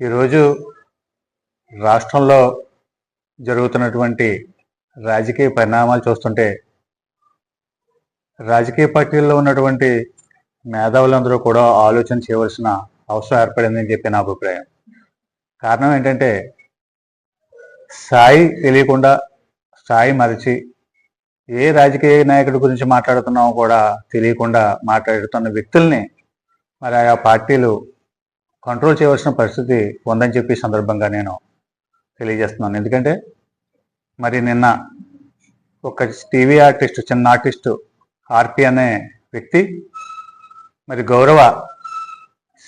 ఈరోజు రాష్ట్రంలో జరుగుతున్నటువంటి రాజకీయ పరిణామాలు చూస్తుంటే రాజకీయ పార్టీల్లో ఉన్నటువంటి మేధావులందరూ కూడా ఆలోచన చేయవలసిన అవసరం ఏర్పడిందని చెప్పి నా అభిప్రాయం. కారణం ఏంటంటే స్థాయి తెలియకుండా స్థాయి మరిచి ఏ రాజకీయ నాయకుడి గురించి మాట్లాడుతున్నామో కూడా తెలియకుండా మాట్లాడుతున్న వ్యక్తుల్ని మరి ఆయా పార్టీలు కంట్రోల్ చేయవలసిన పరిస్థితి ఉందని చెప్పి సందర్భంగా నేను తెలియజేస్తున్నాను. ఎందుకంటే మరి నిన్న ఒక టీవీ ఆర్టిస్ట్ చిన్న ఆర్టిస్ట్ ఆర్పి అనే వ్యక్తి మరి గౌరవ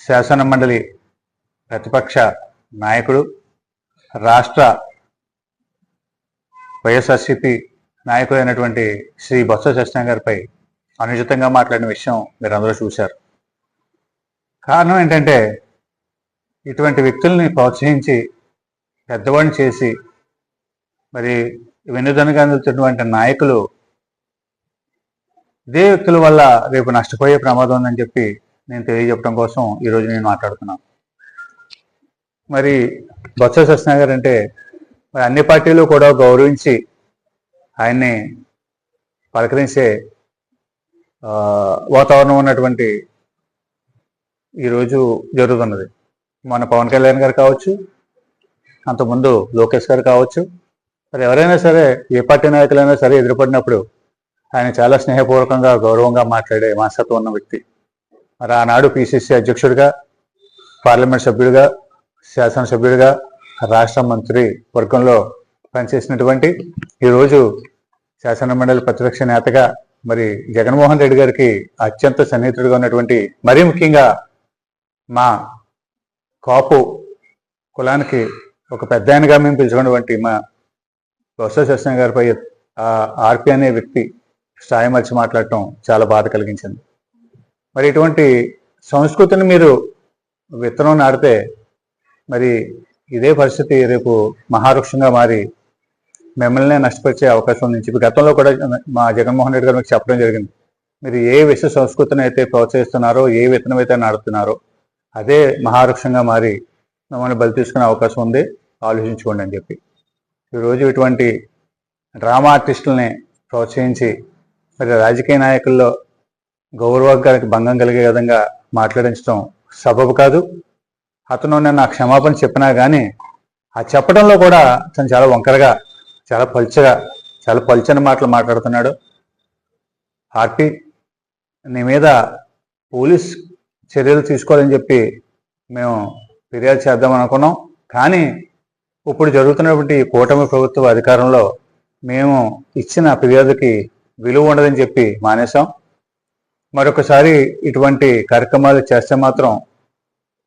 శాసన మండలి ప్రతిపక్ష నాయకుడు రాష్ట్ర వైఎస్ఆర్సిపి నాయకుడు అయినటువంటి శ్రీ బొత్స సత్యనారాయణ గారిపై అనుచితంగా మాట్లాడిన విషయం మీరు అందరూ చూశారు. కారణం ఏంటంటే ఇటువంటి వ్యక్తుల్ని ప్రోత్సహించి పెద్దవాడిని చేసి మరి వెన్నుదనగా అందుతున్నటువంటి నాయకులు ఇదే వ్యక్తుల వల్ల రేపు నష్టపోయే ప్రమాదం ఉందని చెప్పి నేను తెలియజెప్పడం కోసం ఈరోజు నేను మాట్లాడుతున్నాను. మరి బొత్స సత్యనారాయణ గారు అంటే మరి అన్ని పార్టీలు కూడా గౌరవించి ఆయన్ని పలకరించే వాతావరణం ఉన్నటువంటి ఈరోజు జరుగుతున్నది. మన పవన్ కళ్యాణ్ గారు కావచ్చు అంతకుముందు లోకేష్ గారు కావచ్చు మరి ఎవరైనా సరే ఏ పార్టీ నాయకులైనా సరే ఎదురుపడినప్పుడు ఆయన చాలా స్నేహపూర్వకంగా గౌరవంగా మాట్లాడే మనస్తత్వం ఉన్న వ్యక్తి. మరి ఆనాడు పిసిసి అధ్యక్షుడిగా పార్లమెంట్ సభ్యుడిగా శాసనసభ్యుడిగా రాష్ట్ర మంత్రి వర్గంలో పనిచేసినటువంటి ఈరోజు శాసన మండలి ప్రతిపక్ష నేతగా మరి జగన్మోహన్ రెడ్డి గారికి అత్యంత సన్నిహితుడిగా ఉన్నటువంటి మరీ ముఖ్యంగా మా కాపు కులానికి ఒక పెద్ద ఆయనగా మేము పిలుచుకున్నటువంటి మా బొత్స సత్యనారాయణ గారిపై ఆ ఆర్పి అనే వ్యక్తి స్థాయి మర్చి మాట్లాడటం చాలా బాధ కలిగించింది. మరి ఇటువంటి సంస్కృతిని మీరు విత్తనం నాడితే మరి ఇదే పరిస్థితి రేపు మహావృక్షంగా మారి మిమ్మల్నే నష్టపరిచే అవకాశం ఉంది. చెప్పి గతంలో కూడా మా జగన్మోహన్ రెడ్డి గారు మీకు చెప్పడం జరిగింది. మీరు ఏ విశ్వ సంస్కృతిని అయితే ప్రోత్సహిస్తున్నారో ఏ విత్తనం అయితే నాడుతున్నారో అదే మహావృక్షంగా మారి మమ్మల్ని బలి తీసుకునే అవకాశం ఉంది. ఆలోచించుకోండి అని చెప్పి. ఈరోజు ఇటువంటి డ్రామా ఆర్టిస్టులని ప్రోత్సహించి మరి రాజకీయ నాయకుల్లో గౌరవానికి భంగం కలిగే విధంగా మాట్లాడించడం సబబు కాదు. అతను నేను నా క్షమాపణ చెప్పినా కానీ ఆ చెప్పడంలో కూడా అతను చాలా వంకరగా చాలా పలుచగా చాలా పలుచని మాటలు మాట్లాడుతున్నాడు. ఆర్పి నీ మీద పోలీస్ చర్యలు తీసుకోవాలని చెప్పి మేము ఫిర్యాదు చేద్దాం అనుకున్నాం. కానీ ఇప్పుడు జరుగుతున్నటువంటి కూటమి ప్రభుత్వ అధికారంలో మేము ఇచ్చిన ఫిర్యాదుకి విలువ ఉండదని చెప్పి మానేశాం. మరొకసారి ఇటువంటి కార్యక్రమాలు చేస్తే మాత్రం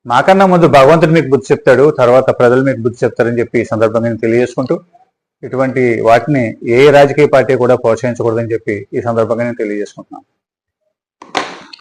మాకన్నా ముందు భగవంతుడు మీకు బుద్ధి చెప్తాడు తర్వాత ప్రజలు మీకు బుద్ధి చెప్తారని చెప్పి ఈ సందర్భంగా నేను తెలియజేసుకుంటూ ఇటువంటి వాటిని ఏ రాజకీయ పార్టీ కూడా ప్రోత్సహించకూడదని చెప్పి ఈ సందర్భంగా నేను తెలియజేసుకుంటున్నాను.